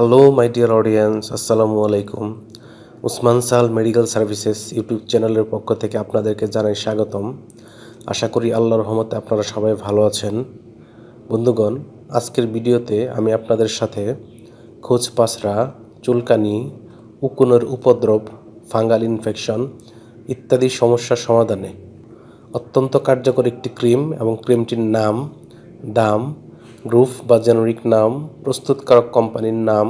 Hello my dear audience আসসালামু আলাইকুম উসমান সাল মেডিকেল সার্ভিসেস ইউটিউব চ্যানেলের পক্ষ থেকে আপনাদেরকে জানাই স্বাগতম। আশা করি আল্লাহর রহমতে আপনারা সবাই ভালো আছেন। বন্ধুগণ, আজকের ভিডিওতে আমি আপনাদের সাথে খোঁজ পাসরা চুলকানি, উকুনের উপদ্রব, ফাঙ্গাল ইনফেকশন ইত্যাদি সমস্যার সমাধানে। অত্যন্ত কার্যকর একটি ক্রিম এবং ক্রিমটির নাম দাম গ্রুপ বা জেনারিক নাম, প্রস্তুতকারক কোম্পানির নাম,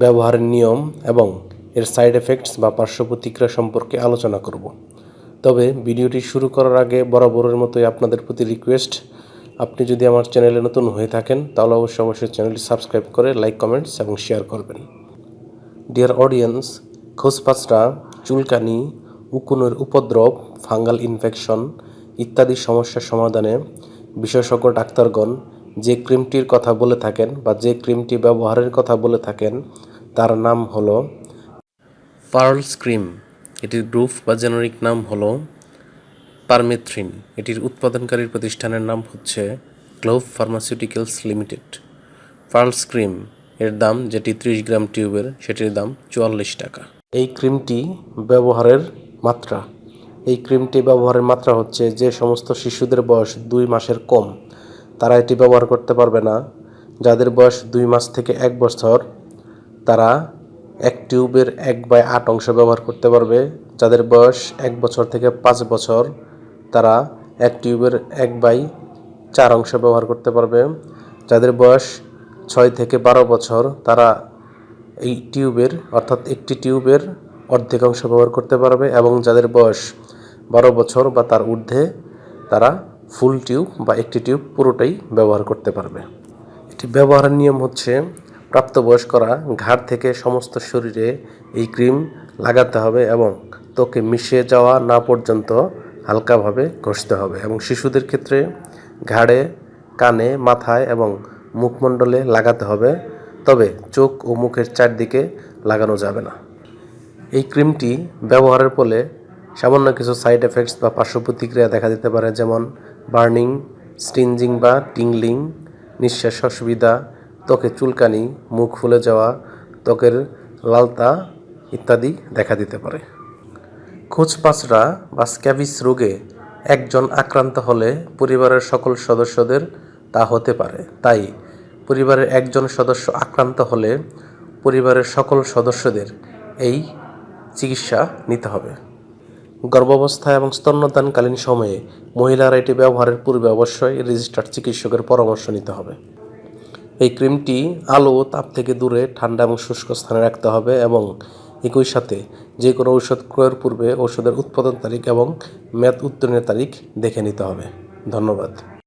ব্যবহারের নিয়ম এবং এর সাইড এফেক্টস বা পার্শ্ব প্রতিক্রিয়া সম্পর্কে আলোচনা করব। তবে ভিডিওটি শুরু করার আগে বরাবরের মতোই আপনাদের প্রতি রিকোয়েস্ট আপনি যদি আমার চ্যানেলে নতুন হয়ে থাকেন, তাহলে অবশ্যই অবশ্যই চ্যানেলটি সাবস্ক্রাইব করে লাইক কমেন্টস এবং শেয়ার করবেন। ডিয়ার অডিয়েন্স খোঁজপাচড়া চুলকানি, উকুনের উপদ্রব, ফাঙ্গাল ইনফেকশন ইত্যাদি সমস্যার সমাধানে বিশেষজ্ঞ ডাক্তারগণ যে ক্রিমটির কথা বলে থাকেন বা যে ক্রিমটি ব্যবহারের কথা বলে থাকেন, তার নাম হলো পার্লস ক্রিম। এটির গ্রুপ বা জেনারিক নাম হলো পারমেথ্রিন। এটির উৎপাদনকারী প্রতিষ্ঠানের নাম হচ্ছে Globe pharmaceuticals limited. Pearls cream এর দাম, যেটি ত্রিশ গ্রাম টিউবের, সেটির দাম চুয়াল্লিশ টাকা। এই ক্রিমটি ব্যবহারের মাত্রা। এই ক্রিমটি ব্যবহারের মাত্রা হচ্ছে যে সমস্ত শিশুদের বয়স দুই মাসের কম। তারা এটি ব্যবহার করতে পারবে না। যাদের বয়স দুই মাস থেকে এক বছর, তারা এক টিউবের এক বাই আট অংশ ব্যবহার করতে পারবে। যাদের বয়স এক বছর থেকে পাঁচ বছর, তারা এক টিউবের এক বাই চার অংশ ব্যবহার করতে পারবে। যাদের বয়স ছয় থেকে বারো বছর, তারা এই টিউবের, অর্থাৎ একটি টিউবের অর্ধেক অংশ ব্যবহার করতে পারবে এবং যাদের বয়স বারো বছর বা তার ঊর্ধ্বে, তারা ফুল টিউব বা একটি টিউব পুরোটাই ব্যবহার করতে পারবে। এটি ব্যবহারের নিয়ম হচ্ছে প্রাপ্তবয়স্করা ঘাড় থেকে সমস্ত শরীরে এই ক্রিম লাগাতে হবে এবং ত্বকে মিশে যাওয়া না পর্যন্ত হালকাভাবে ঘষতে হবে এবং শিশুদের ক্ষেত্রে ঘাড়ে, কানে, মাথায় এবং মুখমণ্ডলে লাগাতে হবে, তবে চোখ ও মুখের চারদিকে লাগানো যাবে না। এই ক্রিমটি ব্যবহারের ফলে সামান্য কিছু সাইড এফেক্টস বা পার্শ্ব প্রতিক্রিয়া দেখা দিতে পারে, যেমন বার্নিং স্টিনজিং বা টিংলিং নিঃশ্বাস অসুবিধা, ত্বকে চুলকানি, মুখ ফুলে যাওয়া, ত্বকের লালতা ইত্যাদি দেখা দিতে পারে। খোঁজপাচড়া বা স্ক্যাবিস রোগে একজন আক্রান্ত হলে পরিবারের সকল সদস্যদের তা হতে পারে। তাই পরিবারের একজন সদস্য আক্রান্ত হলে পরিবারের সকল সদস্যদের এই চিকিৎসা নিতে হবে। গর্ভাবস্থা এবং স্তন্যদানকালীন সময়ে মহিলারা এটি ব্যবহারের পূর্বে অবশ্যই রেজিস্টার্ড চিকিৎসকের পরামর্শ নিতে হবে। এই ক্রিমটি আলো ও তাপ থেকে দূরে, ঠান্ডা এবং শুষ্ক স্থানে রাখতে হবে এবং একই সাথে যে কোনো ঔষধ ক্রয়ের পূর্বে ঔষধের উৎপাদন তারিখ এবং মেয়াদ উত্তীর্ণের তারিখ দেখে নিতে হবে। ধন্যবাদ।